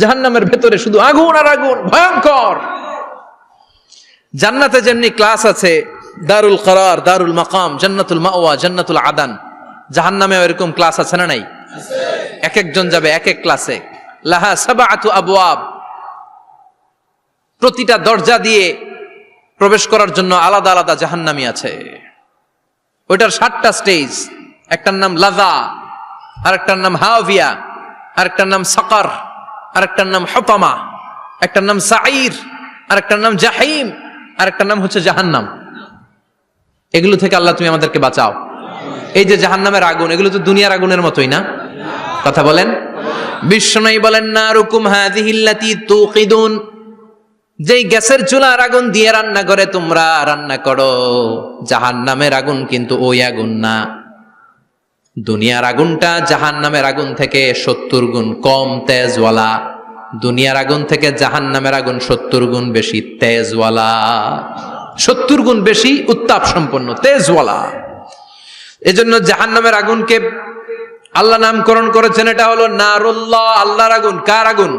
জাহান্নামের ভেতরে শুধু আগুন আর আগুন, ভয়ঙ্কর। জান্নাতে যেমনি ক্লাস আছে, দারুল করার, দারুল মাকাম, জান্নাতুল মাওয়া, জান্নাতুল আদান, জাহান্নামেও এরকম ক্লাস আছে না নাই? এক একজন যাবে এক এক ক্লাসে লাহা সাবা সাবাআতু আবওয়াব। প্রতিটা দরজা দিয়ে প্রবেশ করার জন্য আলাদা আলাদা জাহান্নামি আছে। ওইটার সাতটা স্টেজ একটার নাম লাজা, আরেকটার নাম হাওভিয়া আরেকটার নাম সাকার। আরেকটার নাম হতামা, একটার নাম সাইর আরেকটার নাম জাহিম, আরেকটার নাম হচ্ছে জাহান্নাম। এগুলো থেকে আল্লাহ তুমি আমাদেরকে বাঁচাও। এই যে জাহান্নামের আগুন, এগুলো তো দুনিয়ার আগুনের মতোই না? কথা বলেন। বিশ্বনয়ী বলেন না রুকুম হাদিহিল্লাতি তুকিদুন যেই গ্যাসের চুলার আগুন দিয়ে রান্না করে তোমরা রান্না করো। জাহান নামের আগুন কিন্তু ওই আগুন না। দুনিয়ার আগুনটা জাহান নামের আগুন থেকে সত্তর গুণ কম তেজওয়ালা। দুনিয়ার আগুন থেকে জাহান নামের আগুন সত্তর গুণ বেশি তেজওয়ালা। সত্তর গুণ বেশি উত্তাপ সম্পন্ন তেজওয়ালা। এজন্য জাহান নামের আগুনকে আল্লাহ নামকরণ করেছেন, এটা হলো নারুল্লাহ, আল্লাহর আগুন। কার আগুন?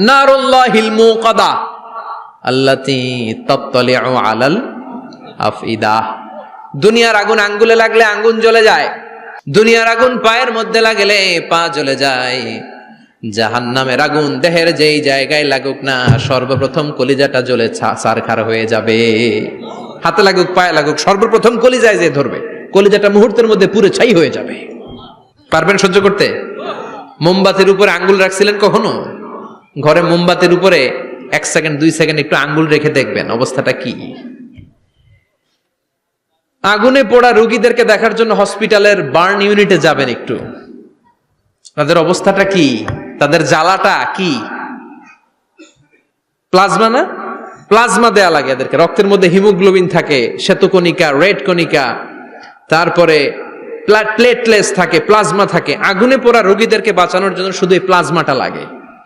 নারুল্লাহিল মুকাদা। আল্লাতি তাত্তালিউ আলাল আফইদা। দুনিয়ার আগুন আঙ্গুলে লাগলে আঙ্গুন জ্বলে যায়। দুনিয়ার আগুন পায়ের মধ্যে লাগলে পা জ্বলে যায়। জাহান নামের আগুন দেহের যেই জায়গায় লাগুক না, সর্বপ্রথম কলিজাটা জ্বলে ছারখার হয়ে যাবে। হাতে লাগুক, পায়ে লাগুক, সর্বপ্রথম কলিজায় যে ধরবে, কলিজাটা মুহূর্তের মধ্যে পুরো ছাই হয়ে যাবে। পারবেন সহ্য করতে? মোমবাতির উপরে আঙ্গুল রাখছিলেন কখনো? ঘরে মোমবাতির উপরে এক সেকেন্ড, দুই সেকেন্ড একটু আঙ্গুল রেখে দেখবেন, অবস্থাটা কি? আগুনে পোড়া রুগীদেরকে দেখার জন্য হসপিটালের বার্ন ইউনিটে যাবেন একটু। তাদের অবস্থাটা কি? তাদের জ্বালাটা কি? প্লাজমা না? প্লাজমা দেয়া লাগে এদেরকে। রক্তের মধ্যে হিমোগ্লোবিন থাকে, শ্বেতকণিকা, রেড কণিকা, তারপরে প্লেটলেস থাকে, প্লাজমা থাকে। আগুনে পোড়া রোগীদেরকে বাঁচানোর জন্য শুধু এই প্লাজমাটা লাগে।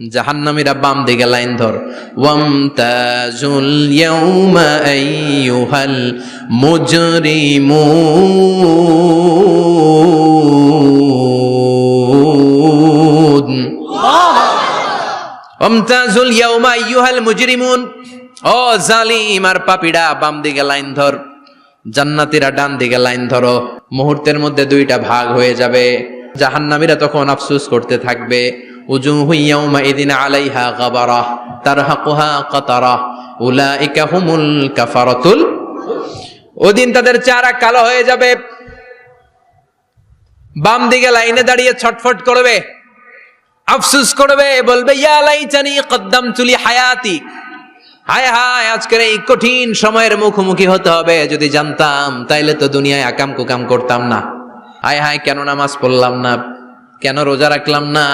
জাহান্নামীরা বাম দিকে লাইন ধর। ওয়ামতাজুল ইয়াউমা আইয়ুহাল মুজরিমুন ওয়ামতাজুল ইয়াউমা আইয়ুহাল মুজরিমুন। ও জালিম আর পাপীরা বাম দিকে লাইন ধর। জান্নাতীরা ডান দিকে লাইন ধরো। মুহূর্তের মধ্যে দুইটা ভাগ হয়ে যাবে। জাহান্নামীরা তখন আফসোস করতে থাকবে। ইয়াউমা ইদিন আলাইহা গাবারা, তারহাকুহা কাতারা, উলাইকা হুমুল কাফারাতুল ওদিন তাদের চেহারা কালো হয়ে যাবে। বাম দিকে লাইনে দাঁড়িয়ে ছটফট করবে। আফসোস করবে, বলবে, ইয়া লাইতানি কদ্দাম চুলি হায়াতি হায় হায়, আজকের এই কঠিন সময়ের মুখোমুখি হতে হবে। যদি জানতাম, তাইলে তো দুনিয়ায় আকাম কুকাম করতাম না। হায় হায়, কেন নামাজ পড়লাম না? কেন রোজা রাখলাম না?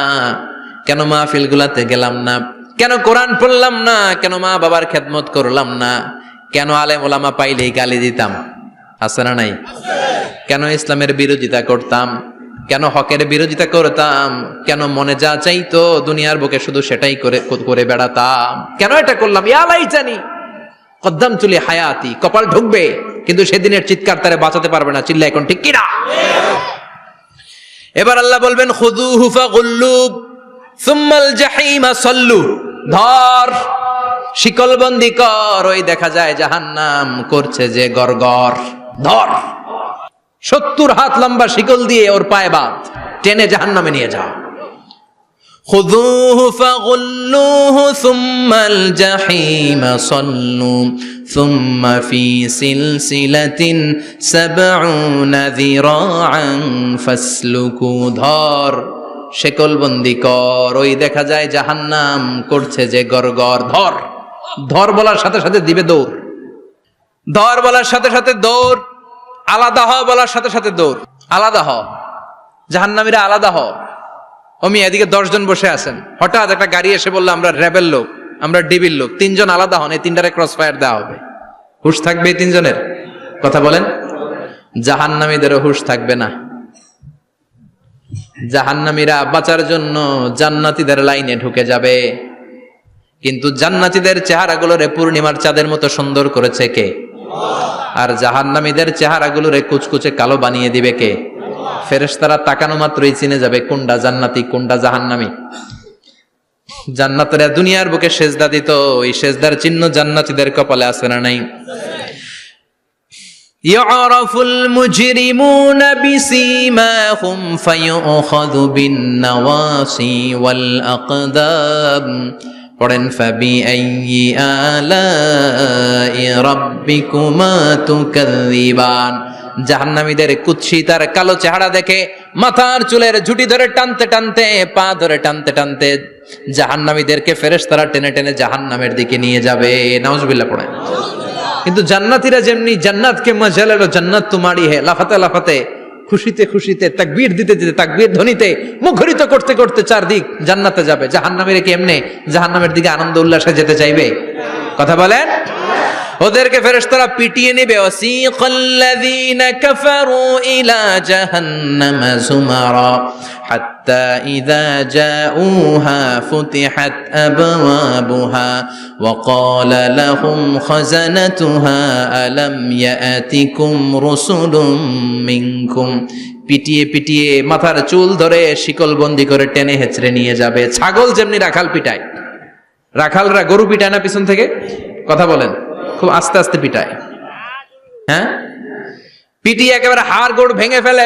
কেন মাহফিল গুলাতে গেলাম না? কেন কোরআন পড়লাম না? কেন মা বাবার খেদমত করলাম না? কেন আলেম ওলামা পাইলেই গালি দিতাম? আছে না নাই? কেন ইসলামের বিরোধিতা করতাম? কেন হকের বিরোধিতা করতাম? কেন মনে যা চাইতো দুনিয়ার বুকে শুধু সেটাই করে করে বেড়াতাম? কেন এটা করলাম? ইয়ালাই জানি কদ্দাম চুলি হায়াতি, কপাল ঢুকবে, কিন্তু সেদিনের চিৎকার তারে বাঁচাতে পারবে না চিল্লা এখন ঠিক কিনা? এবার আল্লাহ বলবেন খুদু হুফা গুল্লুব সুম্মাল জাহিমা সল্লু ধর শিকলবন্দি কর ওই দেখা যায় জাহান্নাম করছে যে গরগর ধর সত্তর হাত লম্বা শিকল দিয়ে ওর পায়ে বাঁধ টেনে জাহান্নামে নিয়ে যাও خذوه فغلوه ثم الجحيم صلوا ثم في سلسلة سبعون ذراعا فاسلكوا ধর শেকল বন্দি কর। ওই দেখা যায় জাহান্নাম করছে যে গরগর ধর। ধর বলার সাথে সাথে দিবে দৌড়। ধর বলার সাথে সাথে দৌড়। আলাদা হ বলার সাথে সাথে দৌড়। আলাদা হ। জাহান্নামীরা আলাদা হ। অমি, এদিকে দশজন বসে আছেন। হঠাৎ একটা গাড়ি এসে বলল, আমরা র্যাবের লোক, আমরা ডিবির লোক। তিনজন আলাদা হন, এই তিনটারে ক্রস ফায়ার দেওয়া হবে। হুশ থাকবে এই তিনজনের? কথা বলেন। জাহান্নামীদেরও হুশ থাকবে না। জাহান্নামীরা বাঁচার জন্য জান্নাতীদের লাইনে ঢুকে যাবে। কিন্তু জান্নাতীদের চেহারাগুলোরে পূর্ণিমার চাঁদের মতো সুন্দর করেছে কে? আর জাহান্নামীদের চেহারাগুলোরে কুচকুচে কালো বানিয়ে দিবে কে? ফেরেশতারা তাকানো মাত্রই চিনে যাবে কোনটা জান্নাতি, কোনটা জাহান্নামী। জান্নাতেরা দুনিয়ার বুকে সেজদা দিত, ওই সেজদার চিহ্ন জান্নাতীদের কপালে আছে না নাই? يعرف المجرمون بسيماهم فيؤخذ بالنواصي والأقدام পড়েন فبأي آلاء ربكما تكذبان জাহান্নামীদের কুৎসি তার কালো চেহারা দেখে মাথার চুলের ঝুটি ধরে টানতে টানতে পা ধরে টানতে টানতে জাহান্নামীদেরকে ফেরেশতারা টেনে টেনে জাহান্নামের দিকে নিয়ে যাবে নাউজুবিল্লাহ পড়েন কিন্তু জান্নাতীরা যেমনি জান্নাতকে মজা লেলো জান্নাত তোমারই হে, লাফাতে লাফাতে, খুশিতে খুশিতে, তাকবীর দিতে দিতে, তাকবীর ধ্বনিতে মুখরিত করতে করতে চারদিক জান্নাতে যাবে। জাহান্নামের কি এমনি? জাহান্নামের দিকে আনন্দ উল্লাসে যেতে চাইবে? কথা বলেন? ওদেরকে ফেরেশতারা পিটিয়ে নেবে, ওয়াসিকাল্লাযীনা কাফারু ইলা জাহান্নামা যুমারা حتى إذا جاءوها فتحت أبوابها وقال لهم خزنتها ألم يأتكم رسل منكم পিটিয়ে পিটিয়ে মাথার চুল ধরে শিকল বন্দি করে টেনে হেচড়ে নিয়ে যাবে ছাগল যেমনি রাখাল পিটায় রাখালরা গরু পিটায় না পিছন থেকে কথা বলেন খুব আস্তে আস্তে পিটায় হ্যাঁ পিটিয়ে একেবারে হাড় গোড় ভেঙে ফেলে